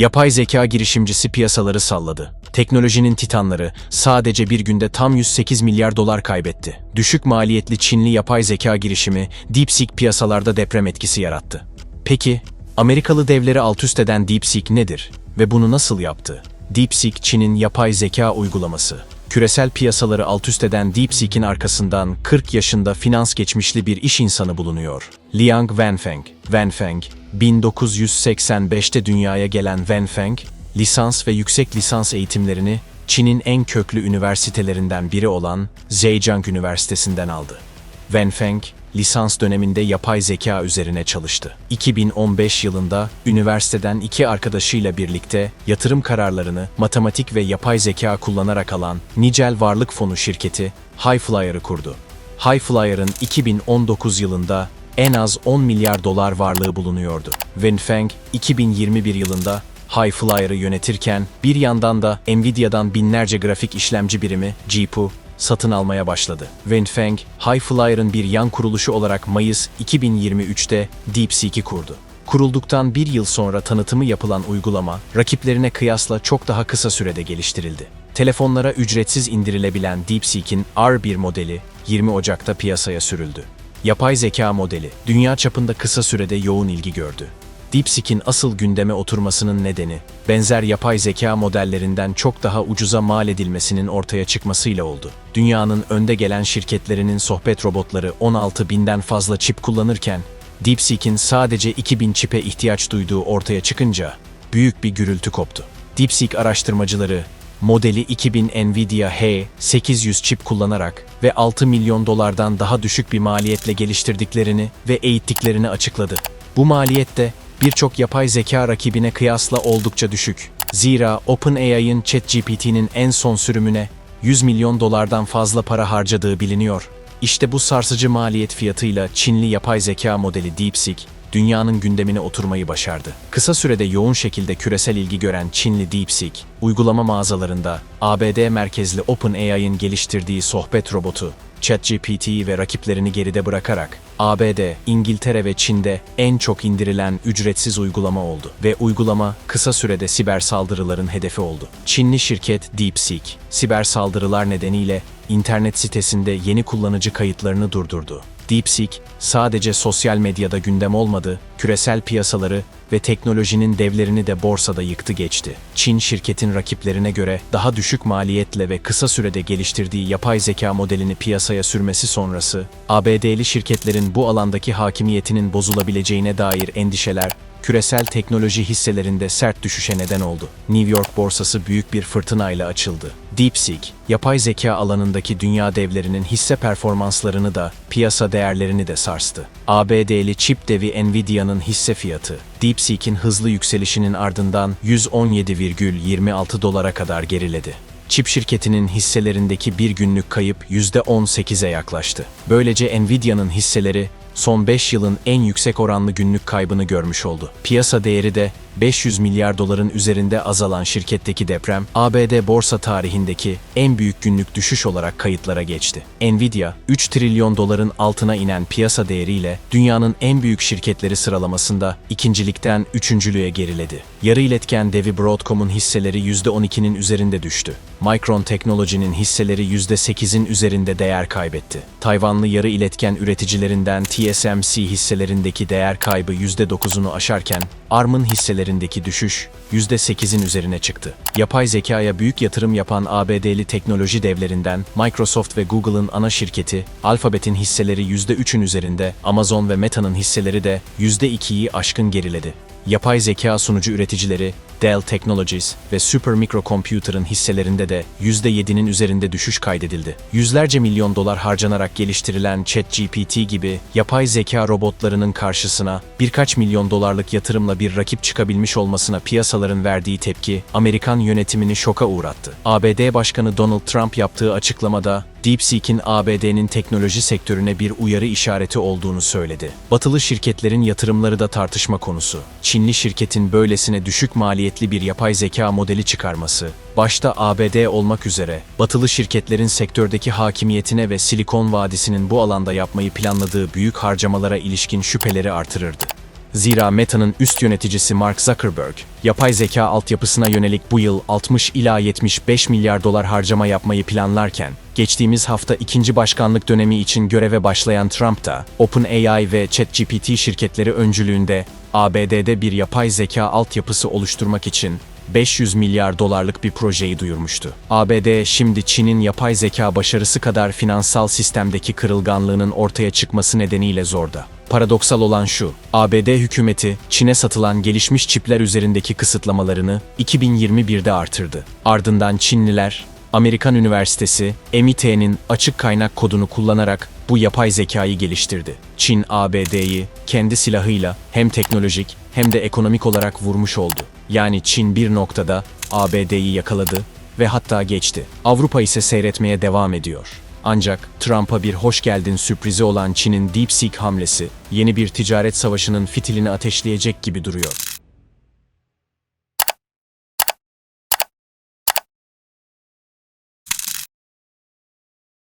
Yapay zeka girişimcisi piyasaları salladı. Teknolojinin titanları sadece bir günde tam 108 milyar dolar kaybetti. Düşük maliyetli Çinli yapay zeka girişimi DeepSeek piyasalarda deprem etkisi yarattı. Peki, Amerikalı devleri altüst eden DeepSeek nedir ve bunu nasıl yaptı? DeepSeek, Çin'in yapay zeka uygulaması. Küresel piyasaları altüst eden DeepSeek'in arkasından 40 yaşında finans geçmişli bir iş insanı bulunuyor. Liang Wenfeng. Wenfeng, 1985'te dünyaya gen Wenfeng, lisans ve yüksek lisans eğitimlerini Çin'in en köklü üniversitelerinden biri olan Zhejiang Üniversitesi'nden aldı. Wenfeng, lisans döneminde yapay zeka üzerine çalıştı. 2015 yılında üniversiteden iki arkadaşıyla birlikte yatırım kararlarını matematik ve yapay zeka kullanarak alan Nicel Varlık Fonu şirketi Highflyer'ı kurdu. Highflyer'ın 2019 yılında en az 10 milyar dolar varlığı bulunuyordu. Wenfeng, 2021 yılında Highflyer'ı yönetirken bir yandan da Nvidia'dan binlerce grafik işlemci birimi GPU satın almaya başladı. Wenfeng, Highflyer'ın bir yan kuruluşu olarak Mayıs 2023'te DeepSeek'i kurdu. Kurulduktan bir yıl sonra tanıtımı yapılan uygulama, rakiplerine kıyasla çok daha kısa sürede geliştirildi. Telefonlara ücretsiz indirilebilen DeepSeek'in R1 modeli 20 Ocak'ta piyasaya sürüldü. Yapay zeka modeli, dünya çapında kısa sürede yoğun ilgi gördü. DeepSeek'in asıl gündeme oturmasının nedeni, benzer yapay zeka modellerinden çok daha ucuza mal edilmesinin ortaya çıkmasıyla oldu. Dünyanın önde gelen şirketlerinin sohbet robotları 16 binden fazla çip kullanırken, DeepSeek'in sadece 2000 çipe ihtiyaç duyduğu ortaya çıkınca, büyük bir gürültü koptu. DeepSeek araştırmacıları, modeli 2000 Nvidia H800 çip kullanarak ve 6 milyon dolardan daha düşük bir maliyetle geliştirdiklerini ve eğittiklerini açıkladı. Bu maliyet de birçok yapay zeka rakibine kıyasla oldukça düşük. Zira OpenAI'ın ChatGPT'nin en son sürümüne 100 milyon dolardan fazla para harcadığı biliniyor. İşte bu sarsıcı maliyet fiyatıyla Çinli yapay zeka modeli DeepSeek, dünyanın gündemine oturmayı başardı. Kısa sürede yoğun şekilde küresel ilgi gören Çinli DeepSeek, uygulama mağazalarında ABD merkezli OpenAI'ın geliştirdiği sohbet robotu ChatGPT'yi ve rakiplerini geride bırakarak ABD, İngiltere ve Çin'de en çok indirilen ücretsiz uygulama oldu ve uygulama kısa sürede siber saldırıların hedefi oldu. Çinli şirket DeepSeek, siber saldırılar nedeniyle internet sitesinde yeni kullanıcı kayıtlarını durdurdu. DeepSeek sadece sosyal medyada gündem olmadı, küresel piyasaları ve teknolojinin devlerini de borsada yıktı geçti. Çin şirketin rakiplerine göre daha düşük maliyetle ve kısa sürede geliştirdiği yapay zeka modelini piyasaya sürmesi sonrası, ABD'li şirketlerin bu alandaki hakimiyetinin bozulabileceğine dair endişeler küresel teknoloji hisselerinde sert düşüşe neden oldu. New York borsası büyük bir fırtınayla açıldı. DeepSeek, yapay zeka alanındaki dünya devlerinin hisse performanslarını da, piyasa değerlerini de sarstı. ABD'li çip devi Nvidia'nın hisse fiyatı, DeepSeek'in hızlı yükselişinin ardından 117,26 dolara kadar geriledi. Çip şirketinin hisselerindeki bir günlük kayıp %18'e yaklaştı. Böylece Nvidia'nın hisseleri son 5 yılın en yüksek oranlı günlük kaybını görmüş oldu. Piyasa değeri de 500 milyar doların üzerinde azalan şirketteki deprem, ABD borsa tarihindeki en büyük günlük düşüş olarak kayıtlara geçti. Nvidia, 3 trilyon doların altına inen piyasa değeriyle dünyanın en büyük şirketleri sıralamasında ikincilikten üçüncülüğe geriledi. Yarı iletken devi Broadcom'un hisseleri %12'nin üzerinde düştü. Micron Technology'nin hisseleri %8'in üzerinde değer kaybetti. Tayvanlı yarı iletken üreticilerinden TSMC hisselerindeki değer kaybı %9'unu aşarken, ARM'ın hisselerindeki düşüş %8'in üzerine çıktı. Yapay zekaya büyük yatırım yapan ABD'li teknoloji devlerinden Microsoft ve Google'ın ana şirketi, Alphabet'in hisseleri %3'ün üzerinde, Amazon ve Meta'nın hisseleri de %2'yi aşkın geriledi. Yapay zeka sunucu üreticileri Dell Technologies ve Supermicrocomputer'ın hisselerinde de %7'nin üzerinde düşüş kaydedildi. Yüzlerce milyon dolar harcanarak geliştirilen ChatGPT gibi yapay zeka robotlarının karşısına birkaç milyon dolarlık yatırımla bir rakip çıkabilmiş olmasına piyasaların verdiği tepki Amerikan yönetimini şoka uğrattı. ABD Başkanı Donald Trump yaptığı açıklamada DeepSeek'in ABD'nin teknoloji sektörüne bir uyarı işareti olduğunu söyledi. Batılı şirketlerin yatırımları da tartışma konusu. Çinli şirketin böylesine düşük maliyetli bir yapay zeka modeli çıkarması, başta ABD olmak üzere batılı şirketlerin sektördeki hakimiyetine ve Silikon Vadisi'nin bu alanda yapmayı planladığı büyük harcamalara ilişkin şüpheleri artırırdı. Zira Meta'nın üst yöneticisi Mark Zuckerberg, yapay zeka altyapısına yönelik bu yıl 60 ila 75 milyar dolar harcama yapmayı planlarken, geçtiğimiz hafta ikinci başkanlık dönemi için göreve başlayan Trump da, OpenAI ve ChatGPT şirketleri öncülüğünde ABD'de bir yapay zeka altyapısı oluşturmak için 500 milyar dolarlık bir projeyi duyurmuştu. ABD şimdi Çin'in yapay zeka başarısı kadar finansal sistemdeki kırılganlığının ortaya çıkması nedeniyle zorda. Paradoksal olan şu, ABD hükümeti Çin'e satılan gelişmiş çipler üzerindeki kısıtlamalarını 2021'de artırdı. Ardından Çinliler, Amerikan Üniversitesi, MIT'nin açık kaynak kodunu kullanarak bu yapay zekayı geliştirdi. Çin, ABD'yi kendi silahıyla hem teknolojik hem de ekonomik olarak vurmuş oldu. Yani Çin bir noktada ABD'yi yakaladı ve hatta geçti. Avrupa ise seyretmeye devam ediyor. Ancak Trump'a bir hoş geldin sürprizi olan Çin'in DeepSeek hamlesi yeni bir ticaret savaşının fitilini ateşleyecek gibi duruyor.